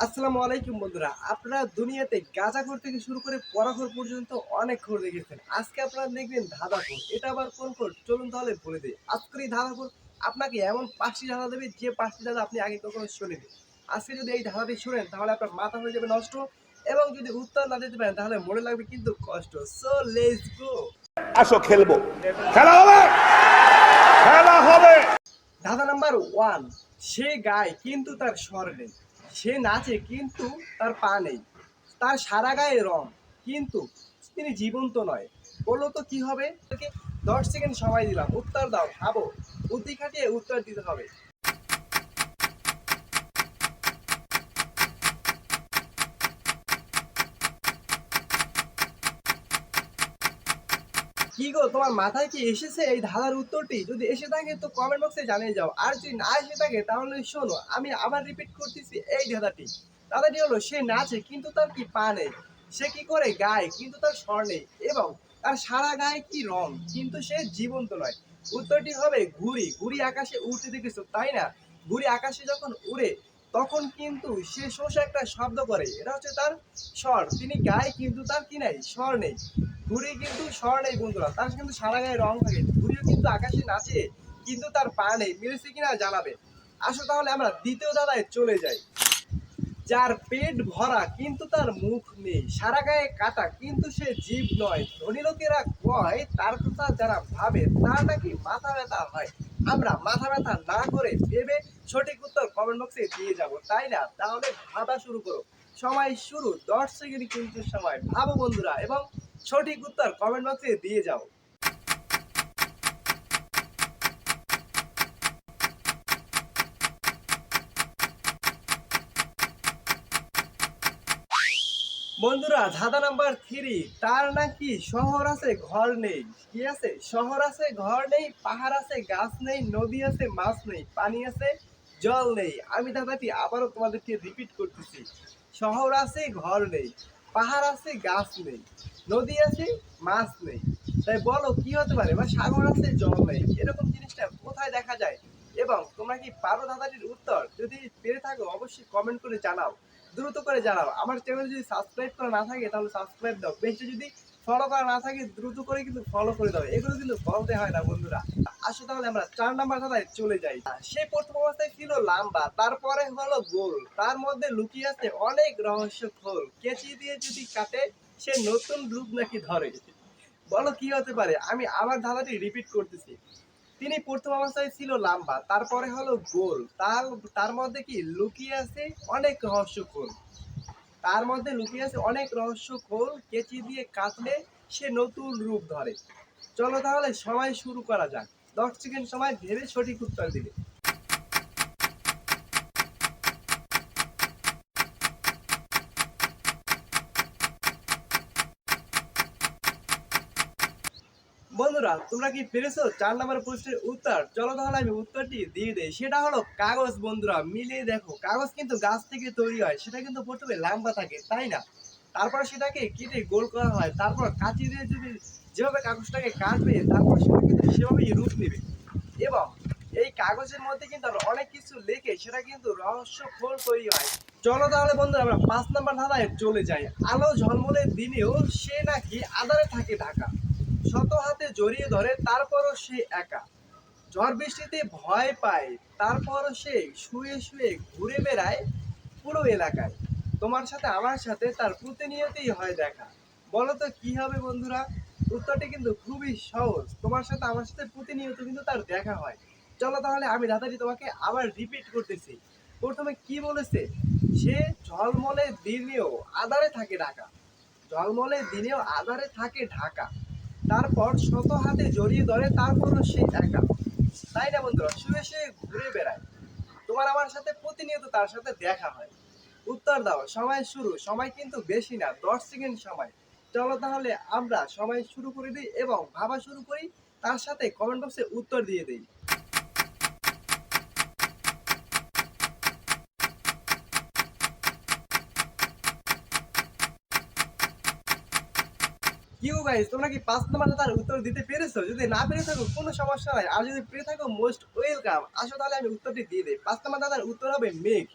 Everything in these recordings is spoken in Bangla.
আসসালামু আলাইকুম বন্ধুরা। আপনারা দুনিয়াতে গাঁজাখোর থেকে শুরু করে পরাখোর পর্যন্ত অনেক খোর দেখেছেন। আজকে আপনারা দেখবেন ধাঁধাখোর। এটা আবার কোন খোর? চলুন তাহলে বলে দিই। আজকের এই ধাঁধাখোর আপনাকে এমন পাঁচটি ধাঁধা দেবে যে পাঁচটি ধাঁধা আপনি আগে কখনো শোনেনি আজকে যদি এই ধাঁধাটি শোনেন তাহলে আপনার মাথা হয়ে যাবে নষ্ট এবং যদি উত্তর না দিতে পারেন তাহলে মনে লাগবে কিন্তু কষ্ট। সো লেটস গো আসো খেলব। খেলা হবে! খেলা হবে! ধাঁধা নাম্বার ওয়ান সে গায় কিন্তু তার স্বর নেই। সে নাচে কিন্তু তার পা নেই। তার সারা গায়ে রং, কিন্তু তিনি জীবন্ত নয়। বলো তো কি হবে? দশ সেকেন্ড সময় দিলাম, উত্তর দাও, ভাবো। বুদ্ধি খাটিয়ে উত্তর দিতে হবে। কি গো, তোমার মাথায় কি এসেছে এই ধাঁধার উত্তরটি? যদি এসে থাকে তো কমেন্ট বক্সে জানিয়ে যাও। আর যদি না এসে থাকে তাহলে শোনো, আমি আবার রিপিট করতেছি এই ধাঁধাটি। ধাঁধাটি হলো, সে নাচে কিন্তু তার কি পা নেই, সে কি করে গায় কিন্তু তার স্বর নেই এবং তার সারা গায়ে কি রং কিন্তু সে জীবন্ত নয়। উত্তরটি হবে ঘুড়ি। ঘুড়ি আকাশে উড়তে দেখেছ, তাই না? ঘুড়ি আকাশে যখন উড়ে, তখন কিন্তু সে শোষ একটা শব্দ করে। এটা হচ্ছে তার স্বর। তিনি গায়ে কিন্তু তার কি নাই? স্বর নেই। ঘুড়ি কিন্তু স্বর নেই বন্ধুরা, তার কিন্তু সারা গায়ে রং থাকে। ঘুড়িও কিন্তু আকাশে নাচে, কিন্তু তার পা নেই, মিলেছে কিনা জানাবে। আসো তাহলে আমরা দ্বিতীয় দাদায় চলে যাই। যার পেট ভরা, কিন্তু তার মুখ নেই। সারা গায়ে কাটা, কিন্তু সে জীব নয়। ধনী লোকেরা কয়, তার কথা যারা ভাবে, তার নাকি মাথা ব্যথা হয়। আমরা মাথা ব্যথা না করে ভেবে সঠিক উত্তর কমেন্ট বক্সে দিয়ে যাব। তাই না? তাহলে ভাবা শুরু করো। সময় শুরু, দশ সেকেন্ড কিন্তু সময়। ভাবো বন্ধুরা, এবং সঠিক উত্তর কমেন্ট বক্সে দিয়ে যাও। বন্ধুরা, ধাঁধা নাম্বার থ্রি তার নাকি শহর আছে, ঘর নেই। কি আছে? শহর আছে, ঘর নেই, পাহাড় আছে, গাছ নেই, নদী আছে, মাছ নেই, পানি আছে, জল নেই। আমি দাদাটি আবারও তোমাদেরকে রিপিট করতেছি। শহর আছে, ঘর নেই। পাহাড় আছে, গাছ নেই, নদী আছে, মাছ নেই। তাই বলো, কি হতে পারে? বা সাগর আছে, জল নেই। এরকম জিনিসটা কোথায় দেখা যায়? এবং তোমরা কি পারো দাদাটির উত্তর? যদি পেরে থাকো, অবশ্যই কমেন্ট করে জানাও। দ্রুত করে জানাও। আমার চ্যানেল যদি সাবস্ক্রাইব করা না থাকে, তাহলে সাবস্ক্রাইব দাও। বেশি যদি ফলো না থাকে, দ্রুত করে কিন্তু ফলো করে দাও। এগুলো কিন্তু বলতে হয় না, বন্ধুরা। আসো তাহলে আমরা চার নাম্বার ধাঁধায় চলে যাই। সে প্রথম অবস্থায় ছিল লম্বা, তারপরে হলো গোল। তার মধ্যে লুকিয়ে আছে অনেক রহস্য খোল। কেচি দিয়ে যদি কাটে, সে নতুন রূপ নাকি ধরে? বলো কি হতে পারে? আমি আবার ধাঁধাটি রিপিট করতেছি। তিনি প্রথম অবস্থায় ছিল লম্বা, তারপরে হলো গোল। তার তার মধ্যে কি লুকিয়ে আছে অনেক রহস্য খোল। তার মধ্যে লুকিয়ে আছে অনেক রহস্য খোল, কেচি দিয়ে কাটলে সে নতুন রূপ ধরে। চলো তাহলে সময় শুরু করা যাক। দশ সেকেন্ড সময় ভেবে সঠিক উত্তর দিবে বন্ধুরা, তোমরা কি পেরেছ চার নম্বর প্রশ্নের উত্তর। চলো তাহলে আমি উত্তরটি দিয়ে দেই। সেটা হলো কাগজ, বন্ধুরা। মিলিয়ে দেখো, কাগজ কিন্তু গাছ থেকে তৈরি হয়। সেটা কিন্তু প্রথমে লম্বা থাকে, তাই না? তারপর সেটাকে কেটে গোল করা হয়। তারপর কাঁচি দিয়ে যদি যেভাবে কাগজটাকে কাটবে, তারপর সেটা কিন্তু সেভাবেই রূপ নেবে। এবং এই কাগজের মধ্যে কিন্তু আমরা অনেক কিছু লেখে, সেটা কিন্তু রহস্য খোল তৈরি হয়। চলো তাহলে বন্ধুরা, আমরা পাঁচ নম্বর ধারায় চলে যাই। আলো ঝলমলের দিনেও সে নাকি আধারে থাকে ঢাকা। শত হাতে জড়িয়ে ধরে, তারপরও সে একা। ঝড় বৃষ্টিতে ভয় পায়, তারপরও সে শুয়ে শুয়ে ঘুরে বেড়ায় পুরো এলাকায়। তোমার সাথে, আমার সাথে তার প্রতিনিয়তই হয় দেখা। বলো তো, কি হবে বন্ধুরা? উত্তরটি কিন্তু খুবই সহজ। তোমার সাথে, আমার সাথে প্রতিনিয়ত কিন্তু তার দেখা হয়। চলো তাহলে, আমি দাদাটি তোমাকে আবার রিপিট করতেছি। প্রথমে কি বলেছে? সে ঝলমলে দিনেও আধারে থাকে ঢাকা। ঝলমলে দিনেও আধারে থাকে ঢাকা। তারপর শত হাতে জড়িয়ে ধরে তারপরও সে একা তাই না বন্ধুরা? শুয়ে শুয়ে ঘুরে বেড়ায়। তোমার আমার সাথে প্রতিনিয়ত তার সাথে দেখা হয়। উত্তর দাও, সময় শুরু। সময় কিন্তু বেশি না, দশ সেকেন্ড সময়। চলো তাহলে আমরা সময় শুরু করে দিই এবং ভাবা শুরু করি। তার সাথে কমেন্ট বক্সে উত্তর দিয়ে দিই। কি গো গাইস তোমরা কি পাঁচ নম্বর তার উত্তর দিতে পেরেছ? যদি না পেরে থাকো, কোনো সমস্যা নাই। আর যদি পেরে থাকো মোস্ট ওয়েলকাম আসো তাহলে আমি উত্তরটি দিয়ে দিই। পাঁচ নম্বর দাদার উত্তর হবে মেঘ।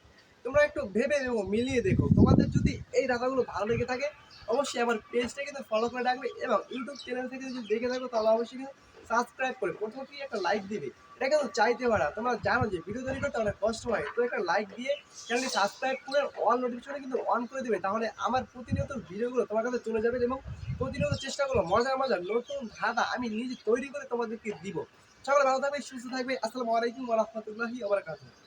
তোমরা একটু ভেবে এবং মিলিয়ে দেখো। তোমাদের যদি এই দাদাগুলো ভালো লেগে থাকে, অবশ্যই আমার পেজটা কিন্তু ফলো করে রাখবে এবং ইউটিউব চ্যানেল থেকে যদি দেখে থাকো, তাহলে অবশ্যই কিন্তু সাবস্ক্রাইব করে প্রথম তুই একটা লাইক দিবে। এটা কিন্তু চাইতে পারা তোমরা জানো যে ভিডিও তৈরি করতে অনেক কষ্ট হয়। তো একটা লাইক দিয়ে চ্যানেলটি সাবস্ক্রাইব করে অল নোটিফিকেশনে কিন্তু অন করে দেবে। তাহলে আমার প্রতিনিয়ত ভিডিওগুলো তোমার কাছে চলে যাবে এবং প্রতিনিয়ত চেষ্টা করো মজার মজার নতুন ধাঁধা আমি নিজে তৈরি করে তোমাদেরকে দিব। সকলে ভালো থাকবে, সুস্থ থাকবে। আসসালামু আলাইকুম ওয়া রাহমাতুল্লাহি ওয়া বারাকাতুহু।